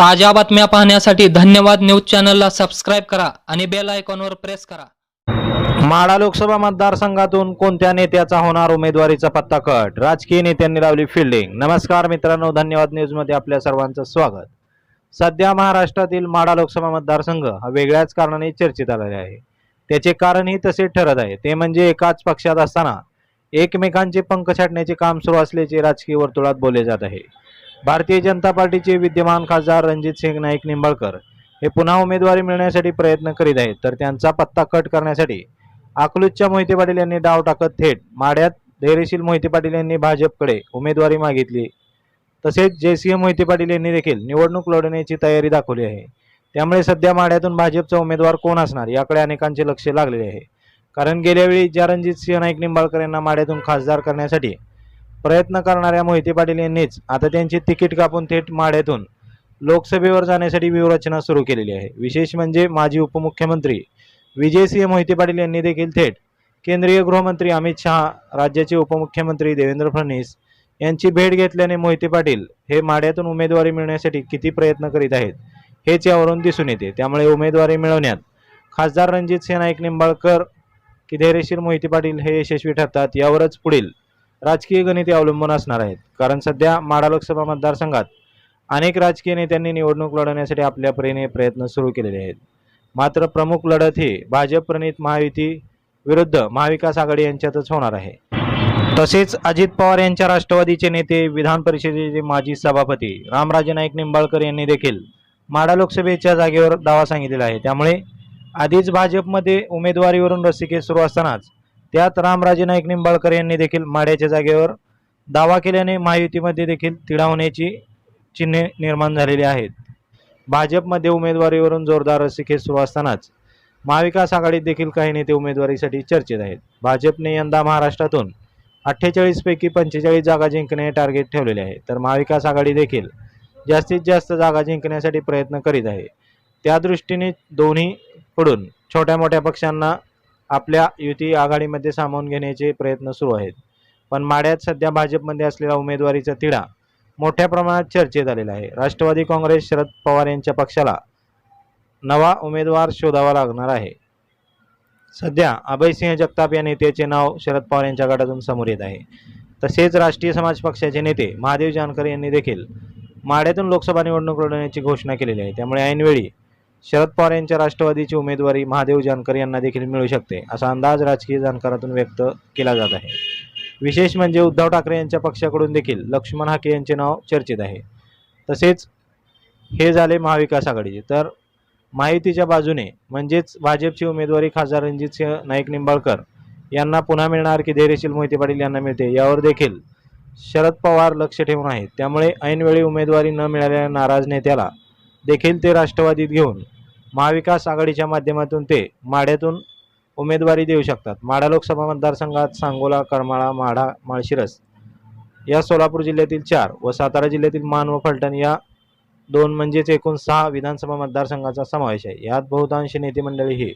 ताज्या बातम्या पाहण्यासाठी धन्यवाद न्यूज चॅनलला सबस्क्राईब करा आणि बेल आयकॉनवर प्रेस करा. माढा लोकसभा मतदारसंघातून कोणत्या नेत्याचा होणार उमेदवारीचा पत्ता कट? राजकीय नेत्यांनी लावली फिल्डिंग नमस्कार मित्रांनो धन्यवाद न्यूजमध्ये आपल्या सर्वांचं स्वागत. सध्या महाराष्ट्रातील माढा लोकसभा मतदारसंघ हा वेगळ्याच कारणाने चर्चेत आलेला आहे. त्याचे कारणही तसेच ठरत आहे. ते म्हणजे एकाच पक्षात असताना एकमेकांचे पंख छाटण्याचे काम सुरू असल्याचे राजकीय वर्तुळात बोलले जात आहे. भारतीय जनता पार्टीचे विद्यमान खासदार रणजित सिंग नाईक निंबाळकर हे पुन्हा उमेदवारी मिळण्यासाठी प्रयत्न करीत आहेत. तर त्यांचा पत्ता कट करण्यासाठी अकलूजच्या मोहिते पाटील यांनी डाव टाकत थेट माड्यात धैर्यशील मोहिते पाटील यांनी भाजपकडे उमेदवारी मागितली. तसेच जयसिंह मोहिते पाटील यांनी देखील निवडणूक लढवण्याची तयारी दाखवली आहे. त्यामुळे सध्या माड्यातून भाजपचा उमेदवार कोण असणार याकडे अनेकांचे लक्ष लागलेले आहे. कारण गेल्यावेळी ज्या रणजित सिंह नाईक निंबाळकर यांना माड्यातून खासदार करण्यासाठी प्रयत्न करणाऱ्या मोहिते पाटील यांनीच आता त्यांची तिकीट कापून थेट माड्यातून लोकसभेवर जाण्यासाठी व्यूहरचना सुरू केलेली आहे. विशेष म्हणजे माजी उपमुख्यमंत्री विजयसिंह मोहिते पाटील यांनी देखील थेट केंद्रीय गृहमंत्री अमित शहा राज्याचे उपमुख्यमंत्री देवेंद्र फडणवीस यांची भेट घेतल्याने मोहिते पाटील हे माड्यातून उमेदवारी मिळण्यासाठी किती प्रयत्न करीत आहेत हेच यावरून दिसून येते. त्यामुळे उमेदवारी मिळवण्यात खासदार रणजित सिंह नाईक निंबाळकर की धैर्यशील मोहिते पाटील हे यशस्वी ठरतात यावरच पुढील राजकीय गणिते अवलंबून असणार आहेत. कारण सध्या माढा लोकसभा मतदारसंघात अनेक राजकीय नेत्यांनी निवडणूक लढवण्यासाठी आपल्या परीने प्रयत्न सुरू केलेले आहेत. मात्र प्रमुख लढत ही भाजप प्रणित महायुती विरुद्ध महाविकास आघाडी यांच्यातच होणार आहे. तसेच अजित पवार यांच्या राष्ट्रवादीचे नेते विधान परिषदेचे माजी सभापती रामराजे नाईक निंबाळकर यांनी देखील माढा लोकसभेच्या जागेवर दावा सांगितलेला आहे. त्यामुळे आधीच भाजपमध्ये उमेदवारीवरून रस्सीखेच सुरू असतानाच त्यात रामराजे नाईक निंबाळकर यांनी देखील माड्याच्या जागेवर दावा केल्याने महायुतीमध्ये देखील तिढा होण्याची चिन्हे निर्माण झालेली आहेत. भाजपमध्ये उमेदवारीवरून जोरदार रस्सीखेच सुरू असतानाच महाविकास आघाडीत देखील काही नेते उमेदवारीसाठी चर्चेत आहेत. भाजपने यंदा महाराष्ट्रातून अठ्ठेचाळीसपैकी पंचेचाळीस जागा जिंकणे टार्गेट ठेवलेले आहे. तर महाविकास आघाडी देखील जास्तीत जास्त जागा जिंकण्यासाठी प्रयत्न करीत आहे. त्या दृष्टीने दोन्हीकडून छोट्या मोठ्या पक्षांना आपल्या युती आघाडीमध्ये सामावून घेण्याचे प्रयत्न सुरू आहेत. पण माड्यात सध्या भाजपमध्ये असलेला उमेदवारीचा तिढा मोठ्या प्रमाणात चर्चेत आलेला आहे. राष्ट्रवादी काँग्रेस शरद पवार यांच्या पक्षाला नवा उमेदवार शोधावा लागणार आहे. सध्या अभयसिंह जगताप या नेत्याचे नाव शरद पवार यांच्या गटातून समोर येत आहे. तसेच राष्ट्रीय समाज पक्षाचे नेते महादेव जानकर यांनी देखील माड्यातून लोकसभा निवडणूक लढवण्याची घोषणा केलेली आहे. त्यामुळे ऐनवेळी शरद पवार यांच्या राष्ट्रवादीची उमेदवारी महादेव जानकर यांना देखील मिळू शकते असा अंदाज राजकीय जाणकारातून व्यक्त केला जात आहे. विशेष म्हणजे उद्धव ठाकरे यांच्या पक्षाकडून देखील लक्ष्मण हाके यांचे नाव चर्चेत आहे. तसेच हे झाले महाविकास आघाडीचे. तर माहितीच्या बाजूने म्हणजेच भाजपची उमेदवारी खासदार रणजितसिंह नाईक निंबाळकर यांना पुन्हा मिळणार की धैर्यशील मोहिते पाटील यांना मिळते यावर देखील शरद पवार लक्ष ठेवून आहेत. त्यामुळे ऐनवेळी उमेदवारी न मिळालेल्या नाराज नेत्याला देखील ते राष्ट्रवादीत घेऊन महाविकास आघाडीच्या माध्यमातून ते माढ्यातून उमेदवारी देऊ शकतात. माढा लोकसभा मतदारसंघात सांगोला करमाळा माढा माळशिरस या सोलापूर जिल्ह्यातील चार व सातारा जिल्ह्यातील मान व फलटण या दोन म्हणजेच एकूण सहा विधानसभा मतदारसंघाचा समावेश आहे. यात बहुतांश नेते मंडळी ही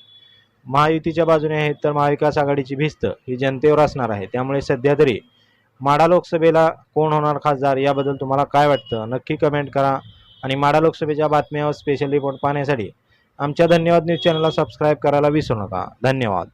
महायुतीच्या बाजूने आहेत तर महाविकास आघाडीची भिस्त ही जनतेवर असणार आहे. त्यामुळे सध्या तरी माढा लोकसभेला कोण होणार खासदार याबद्दल तुम्हाला काय वाटतं? नक्की कमेंट करा. आणि माडा लोकसभेच्या बातम्यावर स्पेशल रिपोर्ट पाहण्यासाठी आमच्या धन्यवाद न्यूज चॅनलला सबस्क्राईब करायला विसरू नका. धन्यवाद.